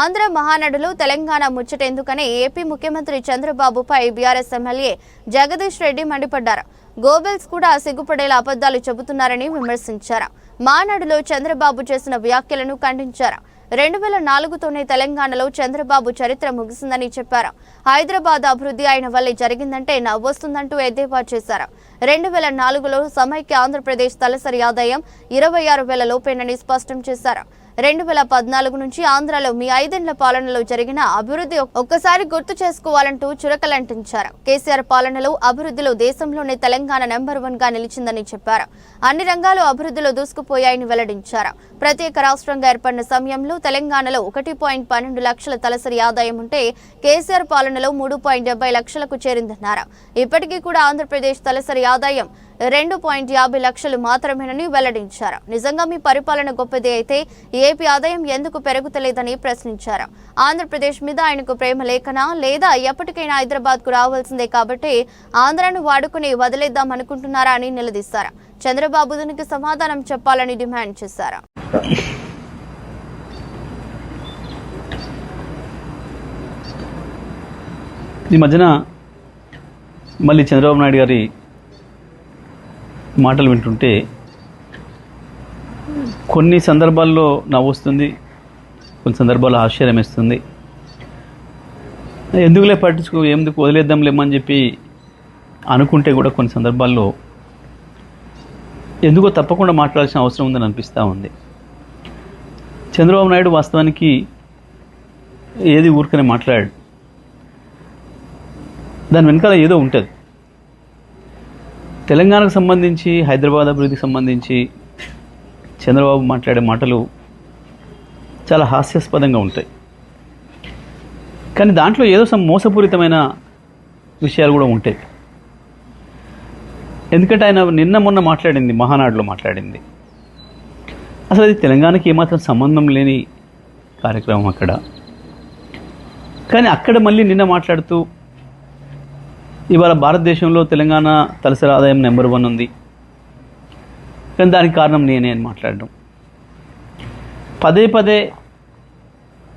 ఆంధ్ర మహానడులో తెలంగాణ ముచ్చటెందుకని ఏపీ ముఖ్యమంత్రి చంద్రబాబుపై బీఆర్ఎస్ ఎమ్మెల్యే జగదీష్ రెడ్డి మండిపడ్డారు. గోబెల్స్ కూడా సిగ్గుపడేలా అబద్ధాలు చెబుతున్నారని విమర్శించారు. మానాడులో చంద్రబాబు చేసిన వ్యాఖ్యలను ఖండించారు. రెండు వేల నాలుగుతోనే తెలంగాణలో చంద్రబాబు చరిత్ర ముగిసిందని చెప్పారు. హైదరాబాద్ అభివృద్ధి ఆయన వల్లే జరిగిందంటే నవ్వొస్తుందంటూ ఎద్దేవా చేశారు. రెండు వేల నాలుగులో సమైక్య ఆంధ్రప్రదేశ్ తలసరి ఆదాయం ఇరవై ఆరు వేల లోపేనని స్పష్టం చేశారు. రెండు వేల పద్నాలుగు నుంచి ఆంధ్రాలో మీ ఐదేళ్ళ పాలనలో జరిగిన అభివృద్ధి ఒక్కసారి గుర్తు చేసుకోవాలంటూ చురకలంటించారు. కేసీఆర్ పాలనలో అభివృద్ధిలో దేశంలోనే తెలంగాణ నెంబర్ వన్గా నిలిచిందని చెప్పారు. అన్ని రంగాలు అభివృద్ధిలో దూసుకుపోయాయని వెల్లడించారు. ప్రత్యేక రాష్ట్రంగా ఏర్పడిన సమయంలో తెలంగాణలో ఒకటి పాయింట్ పన్నెండు లక్షల తలసరి ఆదాయం ఉంటే కేసీఆర్ పాలనలో మూడు పాయింట్ డెబ్బై లక్షలకు చేరిందన్నారు. ఇప్పటికీ కూడా ఆంధ్రప్రదేశ్ తలసరి ఆదాయం రెండు పాయింట్ యాభై లక్షలు మాత్రమేనని వెల్లడించారు. నిజంగా మీ పరిపాలన గొప్పది అయితే ఏపీ ఆదాయం ఎందుకు పెరుగుతలేదని ప్రశ్నించారు. ఆంధ్రప్రదేశ్ మీద ఆయనకు ప్రేమ లేఖనా లేదా ఎప్పటికైనా హైదరాబాద్కు రావాల్సిందే కాబట్టి ఆంధ్రాను వాడుకుని వదిలేద్దాం అనుకుంటున్నారా అని నిలదీశారు. చంద్రబాబు దీనికి సమాధానం చెప్పాలని డిమాండ్ చేశారు. ఈ మధ్యన మళ్ళీ చంద్రబాబు నాయుడు గారి మాటలు వింటుంటే కొన్ని సందర్భాల్లో నవ్వుస్తుంది కొన్ని సందర్భాల్లో ఆశ్చర్యం ఇస్తుంది ఎందుకులే పట్టించుకో ఎందుకు వదిలేద్దాంలేమని చెప్పి అనుకుంటే కూడా కొన్ని సందర్భాల్లో ఎందుకో తప్పకుండా మాట్లాడాల్సిన అవసరం ఉందని అనిపిస్తూ ఉంది. చంద్రబాబు నాయుడు వాస్తవానికి ఏది ఊరికనే మాట్లాడాడు. దాని వెనకాల ఏదో ఉంటుంది. తెలంగాణకు సంబంధించి హైదరాబాద్ అభివృద్ధికి సంబంధించి చంద్రబాబు మాట్లాడే మాటలు చాలా హాస్యాస్పదంగా ఉంటాయి. కానీ దాంట్లో ఏదో some మోసపూరితమైన విషయాలు కూడా ఉంటాయి. ఎందుకంటే ఆయన నిన్న మొన్న మాట్లాడింది మహానాడులో మాట్లాడింది. అసలు అది తెలంగాణకి ఏమాత్రం సంబంధం లేని కార్యక్రమం అక్కడ. కానీ అక్కడ మళ్ళీ నిన్న మాట్లాడుతూ ఇవాళ భారతదేశంలో తెలంగాణ తలసరి ఆదాయం నెంబర్ వన్ ఉంది. కానీ దానికి కారణం నేనే అని మాట్లాడడం. పదే పదే